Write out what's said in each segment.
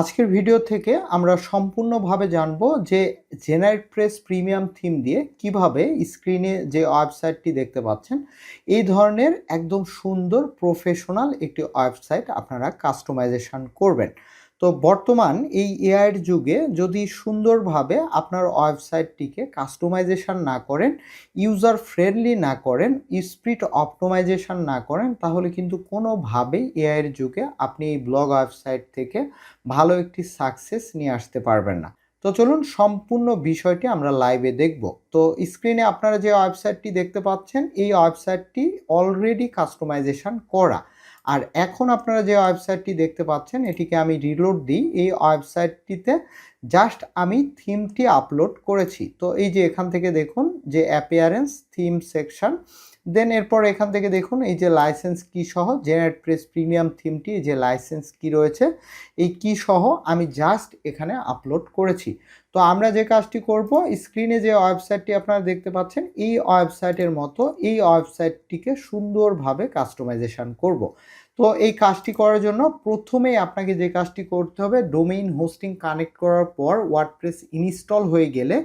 আজকের ভিডিও থেকে আমরা সম্পূর্ণভাবে জানব যে জেনারেট প্রেস প্রিমিয়াম থিম দিয়ে কীভাবে স্ক্রিনে যে ওয়েবসাইটটি দেখতে পাচ্ছেন, এই ধরনের একদম সুন্দর প্রফেশনাল একটি ওয়েবসাইট আপনারা কাস্টমাইজেশন করবেন। তো বর্তমান এই এআইয়ের যুগে যদি সুন্দরভাবে আপনার ওয়েবসাইটটিকে কাস্টমাইজেশান না করেন ইউজার ফ্রেন্ডলি না করেন স্পিড অপটোমাইজেশন না করেন, তাহলে কিন্তু কোনোভাবেই এআইয়ের যুগে আপনি এই ব্লগ ওয়েবসাইট থেকে ভালো একটি সাকসেস নিয়ে আসতে পারবেন না। তো চলুন সম্পূর্ণ বিষয়টি আমরা লাইভে দেখব। তো স্ক্রিনে আপনারা যে ওয়েবসাইটটি দেখতে পাচ্ছেন, এই ওয়েবসাইটটি অলরেডি কাস্টমাইজেশন করা। আর এখন আপনারা যে ওয়েবসাইটটি দেখতে পাচ্ছেন, এটিকে আমি রিলোড দিই। এই ওয়েবসাইটটিতে জাস্ট আমি থিমটি আপলোড করেছি। তো এই যে এখান থেকে দেখুন যে অ্যাপিয়ারেন্স থিম সেকশন দেন এরপর এখান থেকে দেখুন এই যে লাইসেন্স কি সহ জেনারেট প্রেস প্রিমিয়াম থিমটি যে লাইসেন্স কি রয়েছে, এই কি সহ আমি জাস্ট এখানে আপলোড করেছি। তো আমরা যে কাজটি করব স্ক্রিনে যে ওয়েবসাইটটি আপনারা দেখতে পাচ্ছেন, এই ওয়েবসাইটের মতো এই ওয়েবসাইটটিকে সুন্দরভাবে কাস্টমাইজেশন করব। তো এই কাজটি করার জন্য প্রথমেই আপনাকে যে কাজটি করতে হবে ডোমেইন হোস্টিং কানেক্ট করার পর ওয়ার্ডপ্রেস ইনস্টল হয়ে গেলে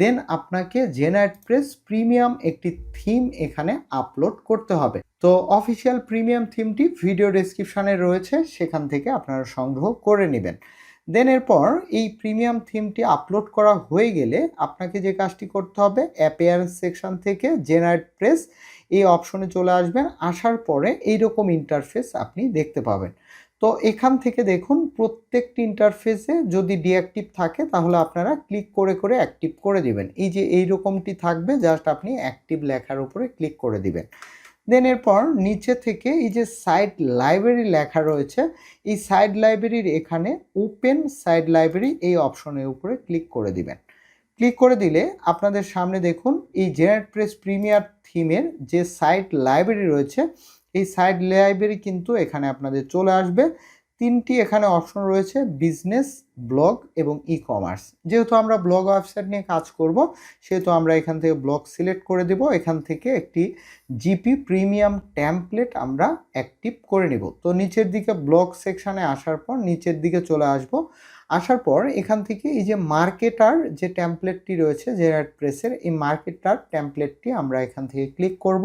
দেন আপনাকে জেনারেট প্রেস প্রিমিয়াম একটি থিম এখানে আপলোড করতে হবে। তো অফিসিয়াল প্রিমিয়াম থিমটি ভিডিও ডেসক্রিপশানে রয়েছে, সেখান থেকে আপনারা সংগ্রহ করে নেবেন। দেন এরপর এই প্রিমিয়াম থিমটি আপলোড করা হয়ে গেলে আপনাকে যে কাজটি করতে হবে অ্যাপিয়ারেন্স সেকশন থেকে জেনারেট প্রেস এই অপশনে চলে আসবেন। আসার পরে এইরকম ইন্টারফেস আপনি দেখতে পাবেন। তো এখান থেকে দেখুন, প্রত্যেকটি ইন্টারফেসে যদি ডিঅ্যাক্টিভ থাকে, তাহলে আপনারা ক্লিক করে করে অ্যাক্টিভ করে দিবেন। এই যে এই রকমটি থাকবে জাস্ট আপনি অ্যাক্টিভ লেখার উপরে ক্লিক করে দিবেন। দেন এরপর নিচে থেকে এই যে সাইড লাইব্রেরি লেখা রয়েছে, এই সাইড লাইব্রেরির এখানে ওপেন সাইড লাইব্রেরি এই অপশনের উপরে ক্লিক করে দিবেন। ক্লিক করে দিলে আপনাদের সামনে দেখুন এই জেনারেট প্রেস প্রিমিয়ার থিমের যে সাইট লাইব্রেরি রয়েছে, এই সাইট লাইব্রেরি কিন্তু এখানে আপনাদের চলে আসবে। তিনটি এখানে অপশন রয়েছে বিজনেস ব্লগ এবং ই কমার্স যেহেতু আমরা ব্লগ ওয়েবসাইট নিয়ে কাজ করব, সেহেতু আমরা এখান থেকে ব্লগ সিলেক্ট করে দেব। এখান থেকে একটি জিপি প্রিমিয়াম ট্যাম্পলেট আমরা অ্যাক্টিভ করে নেব। তো নিচের দিকে ব্লগ সেকশানে আসার পর নিচের দিকে চলে আসব। আসার পর এখান থেকে এই যে মার্কেটার যে ট্যাম্পলেটটি রয়েছে জেরাট প্রেসের এই মার্কেটার ট্যাম্পলেটটি আমরা এখান থেকে ক্লিক করব।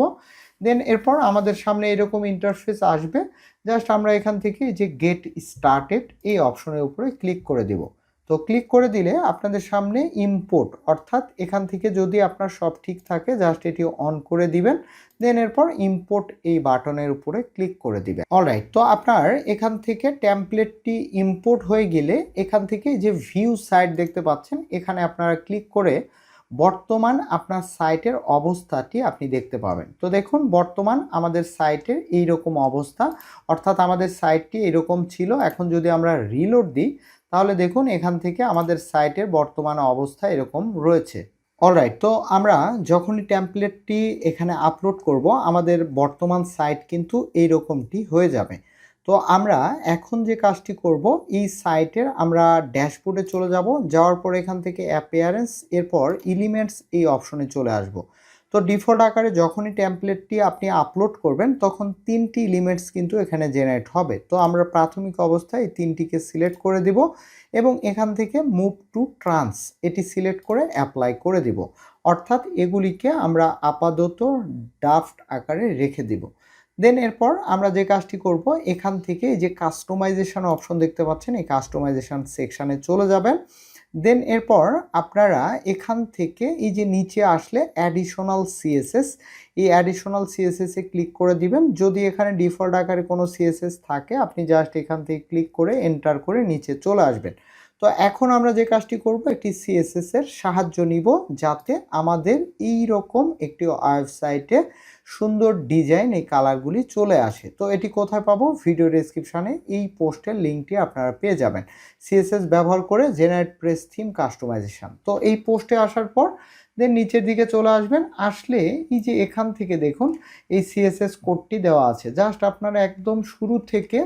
দেন এরপর আমাদের সামনে এরকম ইন্টারফেস আসবে। জাস্ট আমরা এখান থেকে যে গেট স্টার্টেড এই অপশনের উপরে ক্লিক করে দেব। তো ক্লিক করে দিলে আপনাদের সামনে ইম্পোর্ট অর্থাৎ এখান থেকে যদি আপনার সব ঠিক থাকে জাস্ট এটি অন করে দিবেন দেন এরপর ইম্পোর্ট এই বাটনের উপরে ক্লিক করে দিবেন। অলরাইট তো আপনার এখান থেকে ট্যাম্পলেটটি ইম্পোর্ট হয়ে গেলে, এখান থেকে যে ভিউ সাইট দেখতে পাচ্ছেন, এখানে আপনারা ক্লিক করে বর্তমান আপনার সাইটের অবস্থাটি আপনি দেখতে পাবেন। তো দেখুন, বর্তমান আমাদের সাইটের এই রকম অবস্থা, অর্থাৎ আমাদের সাইটটি এরকম ছিল, এখন যদি আমরা রিলোড দিই তাহলে দেখুন এখান থেকে আমাদের সাইটের বর্তমান অবস্থা এরকম রয়েছে। অলরাইট তো আমরা যখনই ট্যাম্পলেটটি এখানে আপলোড করব, আমাদের বর্তমান সাইট কিন্তু এই রকমটি হয়ে যাবে। তো আমরা এখন যে কাজটি করব, এই সাইটের আমরা ড্যাশবোর্ডে চলে যাব, যাওয়ার পর এখান থেকে অ্যাপিয়ারেন্স এরপর ইলিমেন্টস এই অপশনে চলে আসব। তো ডিফল্ট আকারে যখনই ট্যাম্পলেটটি আপনি আপলোড করবেন, তখন তিনটি ইলিমেন্টস কিন্তু এখানে জেনারেট হবে। তো আমরা প্রাথমিক অবস্থায় এই তিনটিকে সিলেক্ট করে দিব এবং এখান থেকে মুভ টু ট্রান্স এটি সিলেক্ট করে অ্যাপ্লাই করে দিব। অর্থাৎ এগুলিকে আমরা আপাতত ডাফট আকারে রেখে দিব। দেন এরপর আমরা যে কাজটি করব, এখান থেকে যে কাস্টমাইজেশন অপশন দেখতে পাচ্ছেন, এই কাস্টমাইজেশন সেকশানে চলে যাবেন। দেন এরপর আপনারা এখান থেকে এই যে নিচে আসলে অ্যাডিশনাল সিএসএস এই অ্যাডিশনাল সিএসএসে ক্লিক করে দিবেন। যদি এখানে ডিফল্ট আকারে কোনো সিএসএস থাকে, আপনি জাস্ট এখান থেকে ক্লিক করে এন্টার করে নিচে চলে আসবেন। তো এখন আমরা যে কাজটি করব, একটি সিএসএস এর সাহায্য নিব যাতে আমাদের এই রকম একটি ওয়েবসাইটে সুন্দর ডিজাইন এই কালারগুলি চলে আসে। তো এটি কোথায় পাবো? ভিডিও ডিসক্রিপশানে এই পোস্টের লিঙ্কটি আপনারা পেয়ে যাবেন। সিএসএস ব্যবহার করে জেনারেট প্রেস থিম কাস্টমাইজেশন তো এই পোস্টে আসার পর দেন নিচের দিকে চলে আসবেন। আসলে এই যে এখান থেকে দেখুন, এই সিএসএস কোডটি দেওয়া আছে। জাস্ট আপনারা একদম শুরু থেকে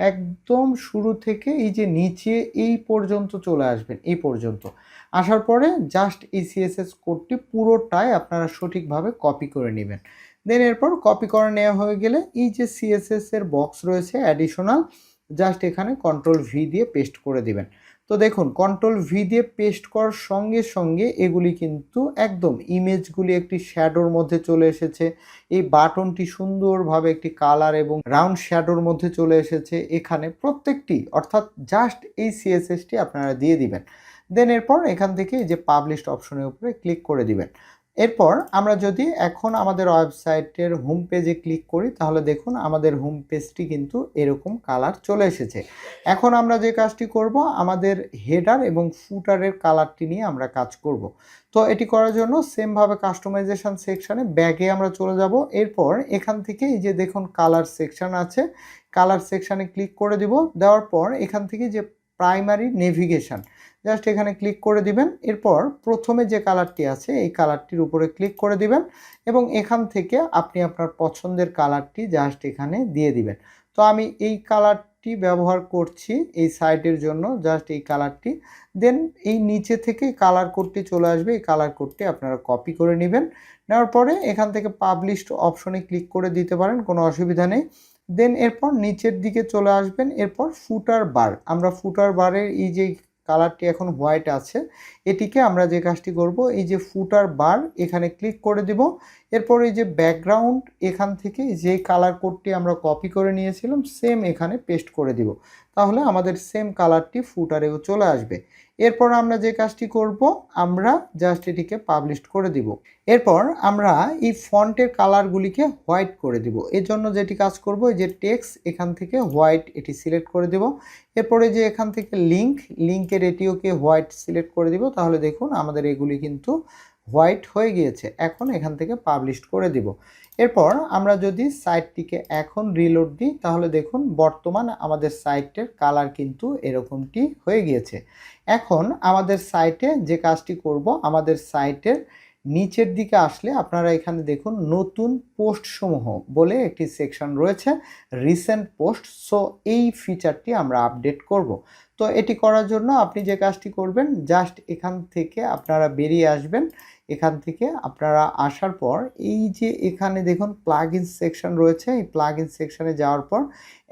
একদম শুরু থেকে এই যে নিচে এই পর্যন্ত চলে আসবেন, এই পর্যন্ত। আসার পরে জাস্ট এই সিএসএস কোডটি পুরোটাই আপনারা সঠিকভাবে কপি করে নেবেন। দেন এরপর কপি করে নেওয়া হয়ে গেলে এই যে সিএসএস এর বক্স রয়েছে অ্যাডিশনাল জাস্ট এখানে কন্ট্রোল ভি দিয়ে পেস্ট করে দিবেন। তো দেখুন কন্ট্রোল ভি দিয়ে পেস্ট করার সঙ্গে সঙ্গে এগুলি কিন্তু একদম ইমেজগুলি একটি শ্যাডোর মধ্যে চলে এসেছে। এই বাটনটি সুন্দরভাবে একটি কালার এবং রাউন্ড শ্যাডোর মধ্যে চলে এসেছে। এখানে প্রত্যেকটি, অর্থাৎ জাস্ট এই সিএসএসটি আপনারা দিয়ে দিবেন। দেন এরপর এখান থেকে যে পাবলিশড অপশনের উপরে ক্লিক করে দিবেন। এরপর আমরা যদি এখন আমাদের ওয়েবসাইটের হোম পেজে ক্লিক করি, তাহলে দেখুন আমাদের হোম পেজটি কিন্তু এরকম কালার চলে এসেছে। এখন আমরা যে কাজটি করব, আমাদের হেডার এবং ফুটারের কালারটি নিয়ে আমরা কাজ করব। তো এটি করার জন্য সেমভাবে কাস্টমাইজেশন সেকশানে ব্যাগে আমরা চলে যাব। এরপর এখান থেকে এই যে দেখুন কালার সেকশন আছে কালার সেকশানে ক্লিক করে দিব। দেওয়ার পর এখান থেকে যে প্রাইমারি নেভিগেশন জাস্ট এখানে ক্লিক করে দিবেন। এরপর প্রথমে যে কালারটি আছে, এই কালারটির উপরে ক্লিক করে দিবেন এবং এখান থেকে আপনি আপনার পছন্দের কালারটি জাস্ট এখানে দিয়ে দিবেন। তো আমি এই কালারটি ব্যবহার করছি এই সাইটের জন্য জাস্ট এই কালারটি দেন এই নিচে থেকে কালার কোডটি চলে আসবে, এই কালার কোডটি আপনারা কপি করে নেবেন। নেওয়ার পরে এখান থেকে পাবলিশড অপশনে ক্লিক করে দিতে পারেন, কোনো অসুবিধা নেই। দেন এরপর নিচের দিকে চলে আসবেন, এরপর ফুটার বার আমরা ফুটার বারের এই যে কালারটি এখন হোয়াইট আছে। এটিকে আমরা যে কাজটি করব, এই যে ফুটার বার এখানে ক্লিক করে দিব। এরপর এই যে ব্যাকগ্রাউন্ড এখান থেকে যে কালার কোডটি আমরা কপি করে নিয়েছিলাম, সেম এখানে পেস্ট করে দিব। তাহলে আমাদের সেম কালারটি ফুটারেও চলে আসবে। এরপর আমরা যে কাজটি করব, আমরা জাস্ট এটিকে পাবলিশ করে দিব। এরপর আমরা এই ফন্টের কালারগুলিকে হোয়াইট করে দিব। এর জন্য যেটি কাজ করব, এই যে টেক্স এখান থেকে হোয়াইট এটি সিলেক্ট করে দেব। এরপরে যে এখান থেকে লিঙ্ক লিঙ্কের এটিওকে হোয়াইট সিলেক্ট করে দিব, তাহলে দেখুন আমাদের এগুলি কিন্তু হোয়াইট হয়ে গিয়েছে, এখন এখান থেকে পাবলিশ করে দিব। এরপর আমরা যদি সাইটটিকে এখন রিলোড দিই, তাহলে দেখুন বর্তমান আমাদের সাইটের কালার কিন্তু এরকমটি হয়ে গিয়েছে। এখন আমাদের সাইটে যে কাজটি করব, আমাদের সাইটের নিচের দিকে আসলে আপনারা এখানে দেখুন নতুন পোস্ট সমূহ বলে একটি সেকশন রয়েছে, রিসেন্ট পোস্ট। সো এই ফিচারটি আমরা আপডেট করব। তো এটি করার জন্য আপনি যে কাজটি করবেন, জাস্ট এখান থেকে আপনারা বেরিয়ে আসবেন। এখান থেকে আপনারা আসার পর, এই যে এখানে দেখুন প্লাগ ইন সেকশন রয়েছে, এই প্লাগ ইন সেকশনে যাওয়ার পর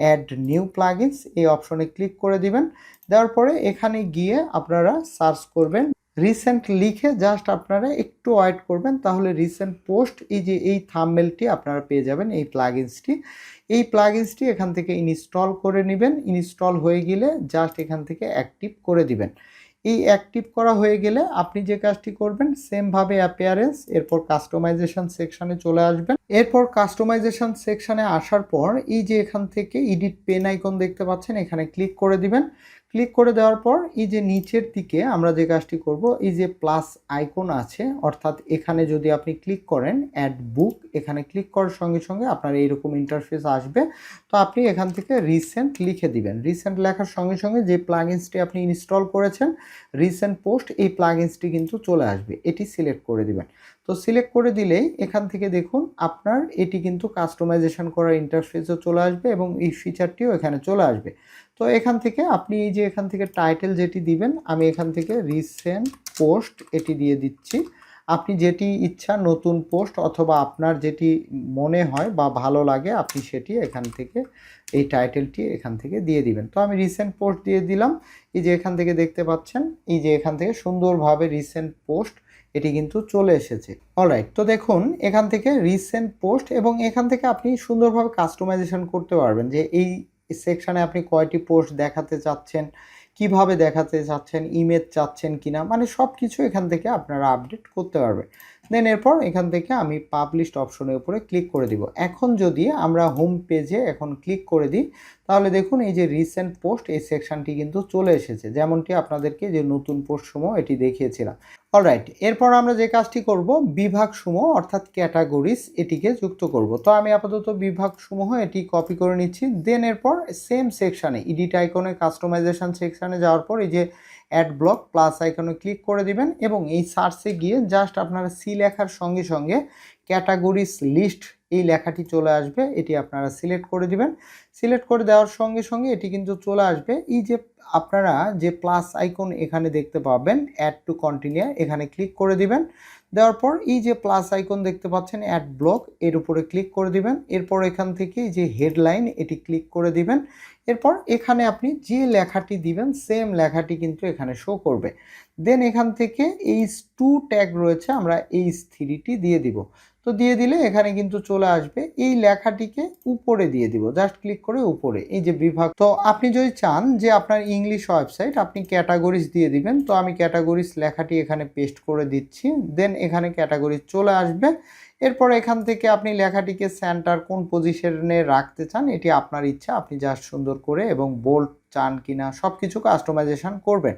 অ্যাড নিউ প্লাগ এই অপশনে ক্লিক করে দিবেন। দেওয়ার পরে এখানে গিয়ে আপনারা সার্চ করবেন। রিসেন্ট লিখে জাস্ট আপনারা একটু ওয়েট করবেন, তাহলে রিসেন্ট পোস্ট এই যে এই থামমেলটি আপনারা পেয়ে যাবেন এই প্লাগিনসটি এই প্লাগিনসটি এখান থেকে ইনস্টল করে নেবেন। ইনস্টল হয়ে গেলে জাস্ট এখান থেকে অ্যাক্টিভ করে দিবেন। এই অ্যাক্টিভ করা হয়ে গেলে আপনি যে কাজটি করবেন সেমভাবে অ্যাপিয়ারেন্স এরপর কাস্টমাইজেশন সেকশানে চলে আসবেন। এরপর কাস্টমাইজেশন সেকশানে আসার পর এই যে এখান থেকে এডিট পেন আইকন দেখতে পাচ্ছেন, এখানে ক্লিক করে দিবেন। ক্লিক করে দেওয়ার পর এই যে নিচের দিকে আমরা যে কাজটি করব, এই যে প্লাস আইকন আছে, অর্থাৎ এখানে যদি আপনি ক্লিক করেন অ্যাড বুক এখানে ক্লিক করার সঙ্গে সঙ্গে আপনার এইরকম ইন্টারফেস আসবে। তো আপনি এখান থেকে রিসেন্ট লিখে দিবেন। রিসেন্ট লেখার সঙ্গে সঙ্গে যে প্লাগিনসটি আপনি ইনস্টল করেছেন রিসেন্ট পোস্ট এই প্লাগিনসটি কিন্তু চলে আসবে। এটি সিলেক্ট করে দিবেন। তো সিলেক্ট করে দিলেই এখান থেকে দেখুন, আপনার এটি কিন্তু কাস্টমাইজেশন করার ইন্টারফেসও চলে আসবে এবং এই ফিচারটিও এখানে চলে আসবে। তো এখান থেকে আপনি এই যে এখান থেকে টাইটেল যেটি দিবেন, আমি এখান থেকে রিসেন্ট পোস্ট এটি দিয়ে দিচ্ছি। আপনি যেটি ইচ্ছা নতুন পোস্ট অথবা আপনার যেটি মনে হয় বা ভালো লাগে, আপনি সেটি এখান থেকে এই টাইটেলটি এখান থেকে দিয়ে দিবেন। তো আমি রিসেন্ট পোস্ট দিয়ে দিলাম। এই যে এখান থেকে দেখতে পাচ্ছেন, এই যে এখান থেকে সুন্দরভাবে রিসেন্ট পোস্ট এটি কিন্তু চলে এসেছে। অলরাইট তো দেখুন, এখান থেকে রিসেন্ট পোস্ট এবং এখান থেকে আপনি সুন্দরভাবে কাস্টমাইজেশন করতে পারবেন যে এই সেকশানে আপনি কয়টি পোস্ট দেখাতে চাচ্ছেন, কীভাবে দেখাতে চাচ্ছেন ইমেজ চাচ্ছেন কিনা মানে সব কিছু এখান থেকে আপনারা আপডেট করতে পারবেন। দেন এরপর এখান থেকে আমি পাবলিশড অপশনের উপরে ক্লিক করে দিব। এখন যদি আমরা হোম পেজে এখন ক্লিক করে দিই, তাহলে দেখুন এই যে রিসেন্ট পোস্ট এই সেকশনটি কিন্তু চলে এসেছে। যেমনটি আপনাদেরকে যে নতুন পোস্ট সমূহ এটি দেখিয়েছিলাম। অলরাইট এরপর আমরা যে কাজটি করব, বিভাগ সমূহ অর্থাৎ ক্যাটাগরিজ এটিকে যুক্ত করব। তো আমি আপাতত বিভাগ সমূহ এটি কপি করে নিচ্ছি। দেন এরপর সেম সেকশানে এডিট আইকনে কাস্টমাইজেশন সেকশানে যাওয়ার পর এই যে অ্যাড ব্লক প্লাস আইকনে ক্লিক করে দিবেন এবং এই সার্চে গিয়ে জাস্ট আপনারা সি লেখার সঙ্গে সঙ্গে ক্যাটাগরিস লিস্ট এই লেখাটি চলে আসবে, এটি আপনারা সিলেক্ট করে দিবেন। সিলেক্ট করে দেওয়ার সঙ্গে সঙ্গে এটি কিন্তু চলে আসবে। এই যে আপনারা যে প্লাস আইকন এখানে দেখতে পাবেন অ্যাড টু কন্টিনিউ এখানে ক্লিক করে দিবেন। দেওয়ার পর এই যে প্লাস আইকন দেখতে পাচ্ছেন অ্যাড ব্লক এর উপরে ক্লিক করে দিবেন। এরপর এখান থেকে যে হেডলাইন এটি ক্লিক করে দিবেন। এরপর এখানে আপনি যে লেখাটি দিবেন সেম লেখাটি কিন্তু এখানে শো করবে। দেন এখান থেকে এইচ টু ট্যাগ রয়েছে, আমরা এইচ থ্রিটি দিয়ে দিব। তো দিয়ে দিলে এখানে কিন্তু চলে আসবে। এই লেখাটিকে উপরে দিয়ে দিব। জাস্ট ক্লিক করে উপরে। এই যে বিভাগ তো আপনি যদি চান যে আপনার ইংলিশ ওয়েবসাইট আপনি ক্যাটাগরিজ দিয়ে দিবেন, তো আমি ক্যাটাগরিজ লেখাটি এখানে পেস্ট করে দিচ্ছি। দেন এখানে ক্যাটাগরিজ চলে আসবে। এরপর এখান থেকে আপনি লেখাটিকে সেন্টার কোন পজিশনে রাখতে চান, এটি আপনার ইচ্ছা, আপনি জাস্ট সুন্দর করে এবং বোল্ড চান কিনা সব কিছু কাস্টমাইজেশান করবেন।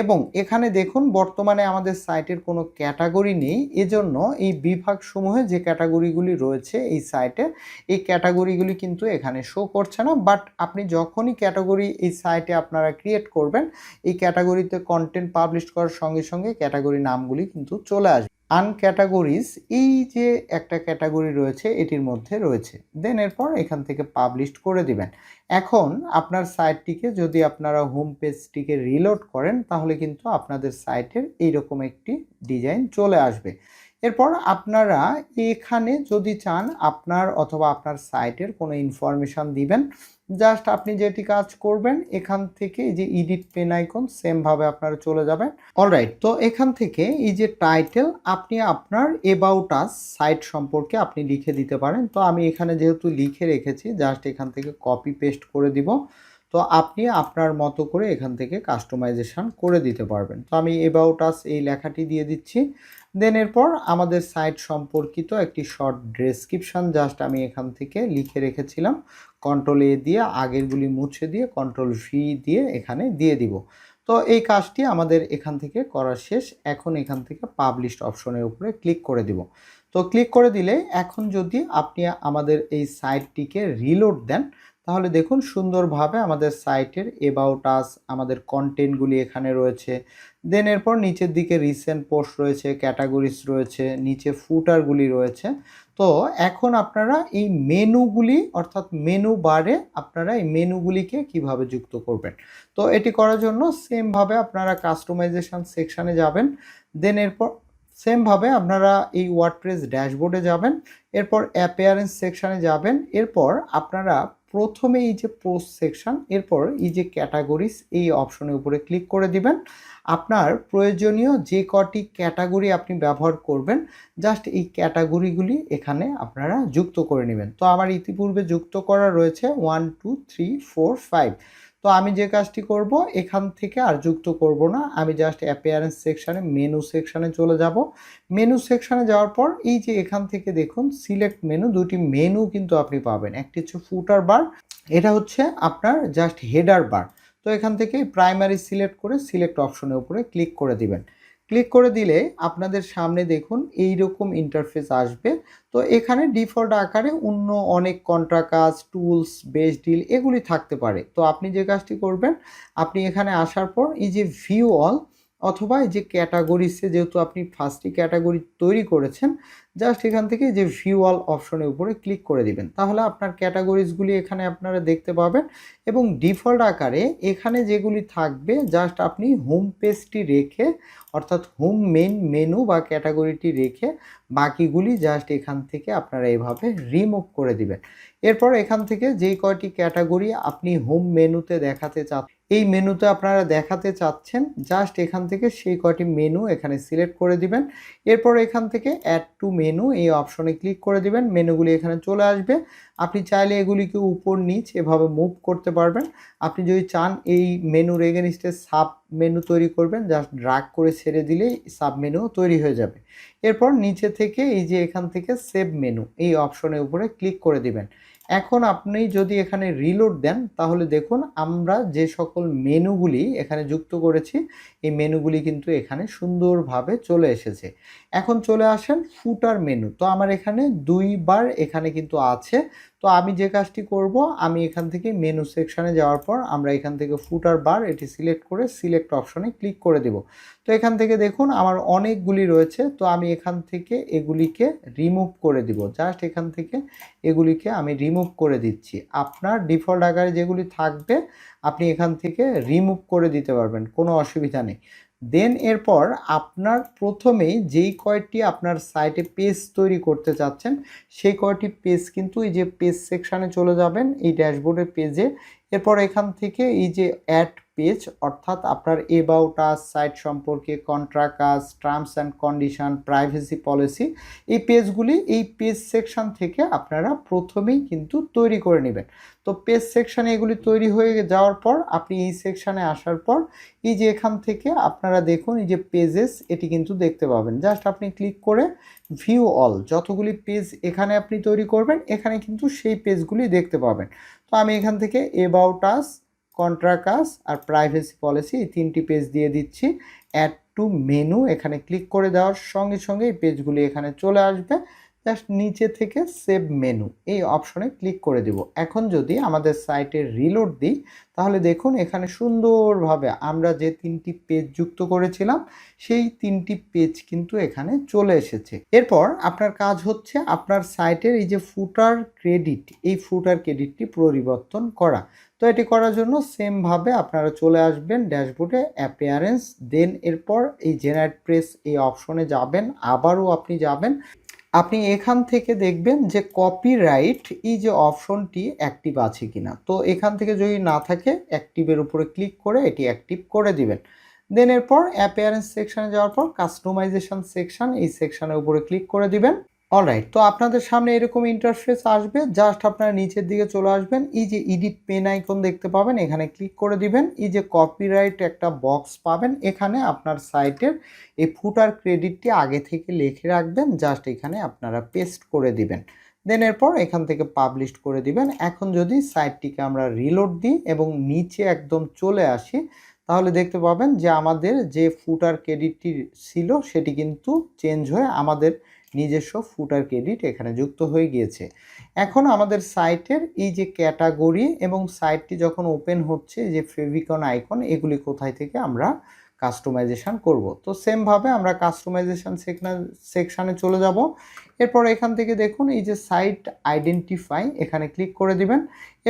এবং এখানে দেখুন, বর্তমানে আমাদের সাইটের কোনো ক্যাটাগরি নেই, এজন্য এই বিভাগসমূহে যে ক্যাটাগরিগুলি রয়েছে এই সাইটে এই ক্যাটাগরিগুলি কিন্তু এখানে শো করছে না। বাট আপনি যখনই ক্যাটাগরি এই সাইটে আপনারা ক্রিয়েট করবেন, এই ক্যাটাগরিতে কন্টেন্ট পাবলিশ করার সঙ্গে সঙ্গে ক্যাটাগরি নামগুলি কিন্তু চলে আসবে। আনক্যাটাগরিজ এই যে একটা ক্যাটাগরি রয়েছে, এটির মধ্যে রয়েছে। দেন এরপর এখান থেকে পাবলিশড করে দিবেন। এখন আপনার সাইটটিকে যদি আপনারা হোম পেজটিকে রিলোড করেন, তাহলে কিন্তু আপনাদের সাইটের এইরকম একটি ডিজাইন চলে আসবে। এরপর আপনারা এখানে যদি চান, আপনার অথবা আপনার সাইটের কোনো ইনফরমেশান দিবেন জাস্ট আপনি যেটি কাজ করবেন, এখান থেকে এই যে ইডিট পেন আইকন সেমভাবে আপনারা চলে যাবেন। অলরাইট তো এখান থেকে এই যে টাইটেল আপনি আপনার এবাউট আস সাইট সম্পর্কে আপনি লিখে দিতে পারেন। তো আমি এখানে যেহেতু লিখে রেখেছি জাস্ট এখান থেকে কপি পেস্ট করে দিব। তো আপনি আপনার মতো করে এখান থেকে কাস্টমাইজেশন করে দিতে পারবেন। তো আমি এবাউট আস এই লেখাটি দিয়ে দিচ্ছি। দেন এরপর আমাদের সাইট সম্পর্কিত একটি শর্ট ডেসক্রিপশন জাস্ট আমি এখান থেকে লিখে রেখেছিলাম। কন্ট্রোল এ দিয়ে, আগেরগুলি মুছে দিয়ে কন্ট্রোল ভি দিয়ে এখানে দিয়ে দিব। তো এই কাজটি আমাদের এখান থেকে করা শেষ। এখন এখান থেকে পাবলিশড অপশনের উপরে ক্লিক করে দিব। তো ক্লিক করে দিলে এখন যদি আপনি আমাদের এই সাইটটিকে রিলোড দেন, তাহলে দেখুন সুন্দরভাবে আমাদের সাইটের এবাউট আস আমাদের কন্টেন্টগুলি এখানে রয়েছে। দেন এরপর নিচের দিকে রিসেন্ট পোস্ট রয়েছে ক্যাটাগরিজ রয়েছে, নিচে ফুটারগুলি রয়েছে। তো এখন আপনারা এই মেনুগুলি অর্থাৎ মেনু বারে আপনারা এই মেনুগুলিকে কীভাবে যুক্ত করবেন? তো এটি করার জন্য সেমভাবে আপনারা কাস্টমাইজেশন সেকশানে যাবেন। দেন এরপর সেমভাবে আপনারা এই ওয়ার্ডপ্রেস ড্যাশবোর্ডে যাবেন। এরপর অ্যাপিয়ারেন্স সেকশানে যাবেন। এরপর আপনারা প্রথমে এই যে পোস্ট সেকশন এরপর এই যে ক্যাটাগরিজ এই অপশনের উপরে ক্লিক করে দিবেন। আপনার প্রয়োজনীয় যে কটি ক্যাটাগরি আপনি ব্যবহার করবেন জাস্ট এই ক্যাটাগরিগুলি এখানে আপনারা যুক্ত করে নেবেন। তো আমার ইতিপূর্বে যুক্ত করা রয়েছে one two three four five তো আমি যে কাজটি করব, এখান থেকে আর যুক্ত করব না। আমি জাস্ট অ্যাপিয়ারেন্স সেকশানে মেনু সেকশানে চলে যাব। মেনু সেকশানে যাওয়ার পর এই যে এখান থেকে দেখুন সিলেক্ট মেনু দুটি মেনু কিন্তু আপনি পাবেন। একটি হচ্ছে ফুটার বার এটা হচ্ছে আপনার জাস্ট হেডার বার তো এখান থেকে প্রাইমারি সিলেক্ট করে সিলেক্ট অপশনের উপরে ক্লিক করে দিবেন। ক্লিক করে দিলে আপনাদের সামনে দেখুন এই রকম ইন্টারফেস আসবে। তো এখানে ডিফল্ট আকারে অন্য অনেক কন্ট্রাকাজ টুলস বেস ডিল এগুলি থাকতে পারে। তো আপনি যে কাজটি করবেন, আপনি এখানে আসার পর এই যে ভিউ অল অথবা এই যে ক্যাটাগরিসে যেহেতু আপনি ফার্স্টই ক্যাটাগরি তৈরি করেছেন জাস্ট এখান থেকে যে ভিউ অল অপশনের উপরে ক্লিক করে দিবেন। তাহলে আপনার ক্যাটাগরিজগুলি এখানে আপনারা দেখতে পাবেন এবং ডিফল্ট আকারে এখানে যেগুলি থাকবে জাস্ট আপনি হোম পেজটি রেখে, অর্থাৎ হোম মেন মেনু বা ক্যাটাগরিটি রেখে বাকিগুলি জাস্ট এখান থেকে আপনারা এভাবে রিমুভ করে দিবেন। এরপর এখান থেকে যেই কয়টি ক্যাটাগরি আপনি হোম মেনুতে দেখাতে চান এই মেনুতে আপনারা দেখাতে চাচ্ছেন জাস্ট এখান থেকে সেই কয়টি মেনু এখানে সিলেক্ট করে দিবেন। এরপর এখান থেকে অ্যাড টু মেনু এই অপশনে ক্লিক করে দিবেন মেনুগুলি এখানে চলে আসবে। আপনি চাইলে এগুলিকে উপর, নিচ এভাবে মুভ করতে পারবেন। আপনি যদি চান এই মেনুর এগেনিস্টে সাব মেনু তৈরি করবেন জাস্ট ড্রাগ করে ছেড়ে দিলেই সাব মেনু তৈরি হয়ে যাবে। এরপর নিচে থেকে এই যে এখান থেকে সেভ মেনু এই অপশনের উপরে ক্লিক করে দিবেন। এখন আপনি যদি এখানে রিলোড দেন, তাহলে দেখুন আমরা যে সকল মেনুগুলি এখানে যুক্ত করেছি, এই মেনুগুলি কিন্তু এখানে সুন্দরভাবে চলে এসেছে। এখন চলে আসেন ফুটার মেনু তো আমার এখানে দুইবার এখানে কিন্তু আছে তো আমি যে কাজটি করব, আমি এখান থেকে মেনু সেকশানে যাওয়ার পর আমরা এখান থেকে ফুটার বার এটি সিলেক্ট করে সিলেক্ট অপশনে ক্লিক করে দেব। তো এখান থেকে দেখুন আমার অনেকগুলি রয়েছে, তো আমি এখান থেকে এগুলিকে রিমুভ করে দিব। জাস্ট এখান থেকে এগুলিকে আমি রিমুভ করে দিচ্ছি। আপনার ডিফল্ট আকারে যেগুলি থাকবে, আপনি এখান থেকে রিমুভ করে দিতে পারবেন, কোনো অসুবিধা নেই। দেন এরপর আপনার প্রথমেই যেই কয়টি আপনার সাইটে পেজ তৈরি করতে চাচ্ছেন, সেই কয়টি পেজ কিন্তু এই যে পেজ সেকশানে চলে যাবেন, এই ড্যাশবোর্ডের পেজে এরপর এখান থেকে এই যে অ্যাড পেজ অর্থাৎ আপনার এবাউট আস সাইট সম্পর্কে contact us terms and condition privacy policy এই পেজগুলি এই পেজ সেকশন থেকে আপনারা প্রথমেই কিন্তু তৈরি করে নেবেন। তো পেজ সেকশানে এগুলি তৈরি হয়ে যাওয়ার পর, আপনি এই সেকশানে আসার পর, এই যে এখান থেকে আপনারা দেখুন, এই যে পেজেস এটি কিন্তু দেখতে পাবেন। জাস্ট আপনি ক্লিক করে ভিউ অল যতগুলি পেজ এখানে আপনি তৈরি করবেন, এখানে কিন্তু সেই পেজগুলি দেখতে পাবেন। তো আমি এখান থেকে এবাউট আস কন্ট্রাকাস আর প্রাইভেসি পলিসি এই তিনটি পেজ দিয়ে দিচ্ছি। অ্যাড টু মেনু এখানে ক্লিক করে দেওয়ার সঙ্গে সঙ্গে এই পেজগুলি এখানে চলে আসবে। জাস্ট নিচে থেকে সেভ মেনু এই অপশনে ক্লিক করে দিব। এখন যদি আমাদের সাইটে রিলোড দিই, তাহলে দেখুন এখানে সুন্দরভাবে আমরা যে তিনটি পেজ যুক্ত করেছিলাম, সেই তিনটি পেজ কিন্তু এখানে চলে এসেছে। এরপর আপনার কাজ হচ্ছে আপনার সাইটের এই যে ফুটার ক্রেডিট এই ফুটার ক্রেডিটটি পরিবর্তন করা। তো এটি করার জন্য সেমভাবে আপনারা চলে আসবেন ড্যাশবোর্ডে অ্যাপিয়ারেন্স দেন এরপর এই জেনারেট প্রেস এই অপশনে যাবেন, আবারও আপনি যাবেন। আপনি এখান থেকে দেখবেন যে কপিরাইট এই যে অপশনটি অ্যাক্টিভ আছে কিনা। তো এখান থেকে যদি না থাকে অ্যাক্টিভের উপরে ক্লিক করে এটি অ্যাক্টিভ করে দিবেন। দেন এরপর অ্যাপিয়ারেন্স সেকশনে যাওয়ার পর কাস্টমাইজেশন সেকশন এই সেকশনের উপরে ক্লিক করে দিবেন। অলরাইট তো আপনাদের সামনে এরকম ইন্টারফেস আসবে জাস্ট আপনারা নিচের দিকে চলে আসবেন, এই যে এডিট পেন আইকন দেখতে পাবেন, এখানে ক্লিক করে দিবেন, এই যে কপিরাইট একটা বক্স পাবেন, এখানে আপনার সাইটের এই ফুটার ক্রেডিটটি আগে থেকে লিখে রাখবেন জাস্ট এখানে আপনারা পেস্ট করে দিবেন। দেন এরপর এখান থেকে পাবলিশ করে দিবেন। এখন যদি সাইটটিকে আমরা রিলোড দিই এবং নিচে একদম চলে আসি, তাহলে দেখতে পাবেন যে আমাদের যে ফুটার ক্রেডিটটি ছিল, সেটি কিন্তু চেঞ্জ হয়ে আমাদের নিজস্ব ফুটার ক্রেডিট এখানে যুক্ত হয়ে গিয়েছে। এখন আমাদের সাইটের এই যে ক্যাটাগরি এবং সাইটটি যখন ওপেন হচ্ছে যে ফেভিকন আইকন এগুলি কোথায় থেকে আমরা কাস্টমাইজেশন করব? তো সেমভাবে আমরা কাস্টমাইজেশন সেকশানে চলে যাব। এরপর এখান থেকে দেখুন, এই যে সাইট আইডেন্টিফাই এখানে ক্লিক করে দিবেন।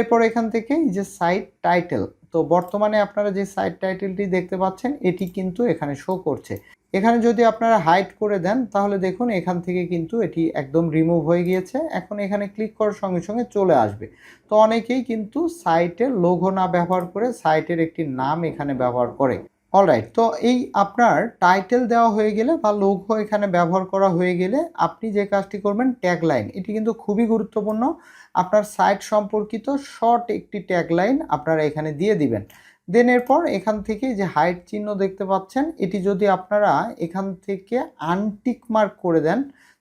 এরপর এখান থেকে এই যে সাইট টাইটেল তো বর্তমানে আপনারা যে সাইট টাইটেলটি দেখতে পাচ্ছেন, এটি কিন্তু এখানে শো করছে। এখানে যদি আপনারা হাইড করে দেন, তাহলে দেখুন এখান থেকে কিন্তু এটি একদম রিমুভ হয়ে গিয়েছে। এখন এখানে ক্লিক করার সঙ্গে সঙ্গে চলে আসবে। তো অনেকেই কিন্তু সাইটের লোগো না ব্যবহার করে সাইটের একটি নাম এখানে ব্যবহার করে। অলরাইট তো এই আপনার টাইটেল দেওয়া হয়ে গেলে বা লোগো এখানে ব্যবহার করা হয়ে গেলে আপনি যে কাজটি করবেন ট্যাগলাইন এটি কিন্তু খুবই গুরুত্বপূর্ণ। আপনার সাইট সম্পর্কিত শর্ট একটি ট্যাগলাইন আপনারা এখানে দিয়ে দিবেন। দেন এরপর এখান থেকে যে হাইট চিহ্ন দেখতে পাচ্ছেন, এটি যদি আপনারা এখান থেকে আনটিক মার্ক করে দেন,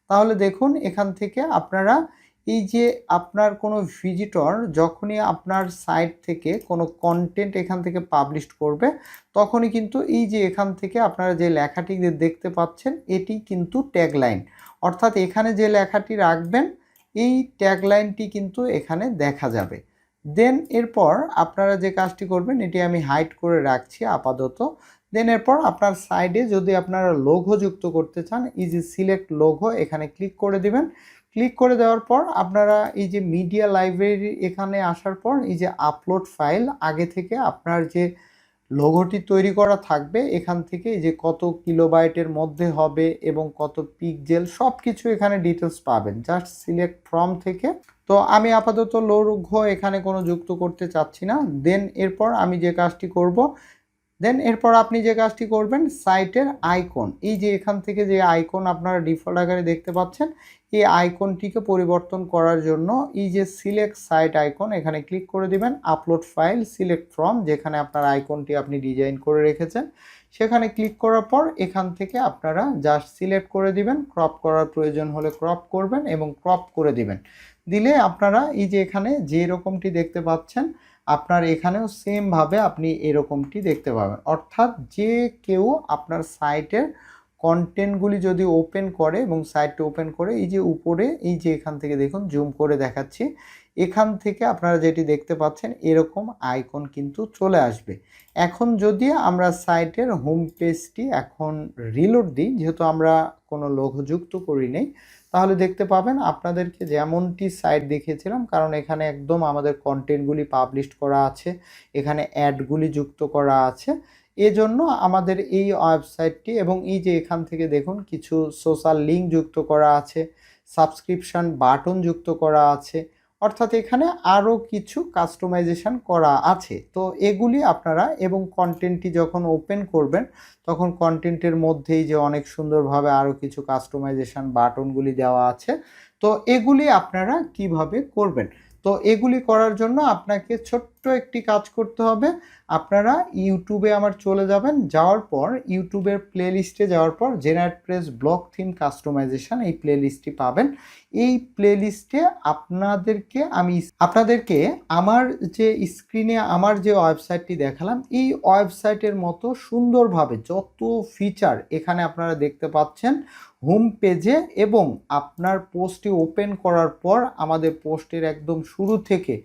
তাহলে দেখুন এখান থেকে আপনারা এই যে আপনার কোনো ভিজিটর যখনই আপনার সাইট থেকে কোনো কন্টেন্ট এখান থেকে পাবলিশ করবে, তখনই কিন্তু এই যে এখান থেকে আপনারা যে লেখাটি দেখতে পাচ্ছেন, এটি কিন্তু ট্যাগলাইন অর্থাৎ এখানে যে লেখাটি রাখবেন, এই ট্যাগলাইনটি কিন্তু এখানে দেখা যাবে। দেন এরপর আপনারা যে কাজটি করবেন, এটি আমি হাইট করে রাখছি আপাতত। দেন এরপর আপনার সাইডে যদি আপনারা লোগো যুক্ত করতে চান ইজি সিলেক্ট লোগো এখানে ক্লিক করে দিবেন। ক্লিক করে দেওয়ার পর আপনারা এই যে মিডিয়া লাইব্রেরি এখানে আসার পর, এই যে আপলোড ফাইল আগে থেকে আপনার যে লোগোটি তৈরি করা থাকবে, এখান থেকে যে কত কিলোবাইটের মধ্যে হবে এবং কত পিকজেল সব কিছু এখানে ডিটেলস পাবেন। জাস্ট সিলেক্ট ফ্রম থেকে তো আমি আপাতত লোগো এখানে কোনো যুক্ত করতে চাচ্ছি না। দেন এরপর আমি যে কাজটি করব দেন এরপর আপনি যে কাজটি করবেন সাইটের আইকন এই যে এখান থেকে যে আইকন আপনারা ডিফল্ট আকারে দেখতে পাচ্ছেন, এই আইকনটিকে পরিবর্তন করার জন্য এই যে সিলেক্ট সাইট আইকন এখানে ক্লিক করে দিবেন আপলোড ফাইল সিলেক্ট ফ্রম যেখানে আপনার আইকনটি আপনি ডিজাইন করে রেখেছেন। সেখানে ক্লিক করার পর এখান থেকে আপনারা জাস্ট সিলেক্ট করে দিবেন। ক্রপ করার প্রয়োজন হলে ক্রপ করবেন এবং ক্রপ করে দিবেন। দিলে আপনারা এই যে এখানে যে রকমটি দেখতে পাচ্ছেন, আপনার এখানেও সেমভাবে আপনি এরকমটি দেখতে পাবেন। অর্থাৎ যে কেউ আপনার সাইটের কন্টেন্টগুলি যদি ওপেন করে এবং সাইটটা ওপেন করে, এই যে উপরে, এই যে এখান থেকে দেখুন জুম করে দেখাচ্ছি, এখান থেকে আপনারা যেটি দেখতে পাচ্ছেন, এরকম আইকন কিন্তু চলে আসবে। এখন যদি আমরা সাইটের হোম পেজটি এখন রিলোড দিই, যেহেতু আমরা কোনো লোগো যুক্ত করি নেই তাহলে দেখতে পাবেন আপনাদেরকে যেমনটি সাইট দেখিয়েছিলাম, কারণ এখানে একদম আমাদের কন্টেন্টগুলি পাবলিশ করা আছে, এখানে অ্যাডগুলি যুক্ত করা আছে। এজন্য আমাদের এই ওয়েবসাইটটি এবং এই যে এখান থেকে দেখুন কিছু সোশ্যাল লিঙ্ক যুক্ত করা আছে সাবস্ক্রিপশান বাটন যুক্ত করা আছে অর্থাৎ এখানে আরও কিছু কাস্টমাইজেশন করা আছে। তো এগুলি আপনারা এবং কন্টেন্টটি যখন ওপেন করবেন, তখন কন্টেন্টের মধ্যেই যে অনেক সুন্দরভাবে আরও কিছু কাস্টমাইজেশন বাটনগুলি দেওয়া আছে। তো এগুলি আপনারা কীভাবে করবেন? তো এগুলি করার জন্য আপনাকে ছোট্ট একটি কাজ করতে হবে। আপনারা ইউটিউবে আমার চলে যাবেন, যাওয়ার পর ইউটিউবের প্লে লিস্টে যাওয়ার পর generate press block theme customization এই প্লে লিস্টটি পাবেন। এই প্লে লিস্টে আপনাদেরকে আমি, আপনাদেরকে আমার যে স্ক্রিনে আমার যে ওয়েবসাইটটি দেখালাম, এই ওয়েবসাইটের মতো সুন্দরভাবে যত ফিচার এখানে আপনারা দেখতে পাচ্ছেন হোম পেজে এবং আপনার পোস্টটি ওপেন করার পর আমাদের পোস্টের একদম শুরু থেকে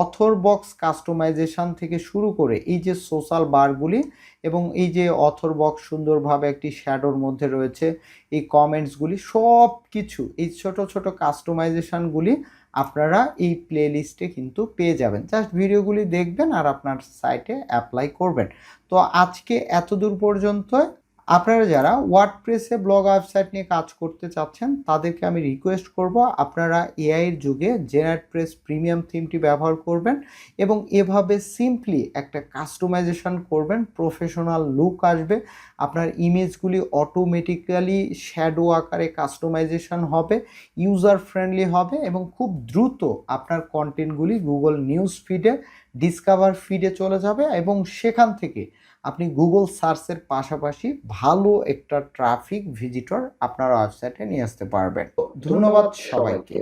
অথর বক্স কাস্টমাইজেশন থেকে শুরু করে এই যে সোশ্যাল বারগুলি এবং এই যে অথর বক্স সুন্দরভাবে একটি শ্যাডোর মধ্যে রয়েছে, এই কমেন্টসগুলি সব কিছু এই ছোট ছোট কাস্টমাইজেশনগুলি আপনারা এই প্লে লিস্টে কিন্তু পেয়ে যাবেন। জাস্ট ভিডিওগুলি দেখবেন আর আপনার সাইটে অ্যাপ্লাই করবেন। তো আজকে এতদূর পর্যন্ত আপনারা যারা ওয়ার্ডপ্রেসে ব্লগ ওয়েবসাইট নিয়ে কাজ করতে চাচ্ছেন, তাদেরকে আমি রিকোয়েস্ট করব আপনারা এআইয়ের যুগে জেনারেট প্রেস প্রিমিয়াম থিমটি ব্যবহার করবেন এবং এভাবে সিম্পলি একটা কাস্টমাইজেশন করবেন প্রফেশনাল লুক আসবে, আপনার ইমেজগুলি অটোমেটিক্যালি শ্যাডো আকারে কাস্টমাইজেশন হবে ইউজার ফ্রেন্ডলি হবে এবং খুব দ্রুত আপনার কন্টেন্টগুলি গুগল নিউজ ফিডে ডিসকভার ফিডে চলে যাবে এবং সেখান থেকে আপনি গুগল সার্চের পাশাপাশি ভালো একটা ট্রাফিক ভিজিটর আপনার ওয়েবসাইটে নিয়ে আসতে পারবেন। ধন্যবাদ সবাইকে।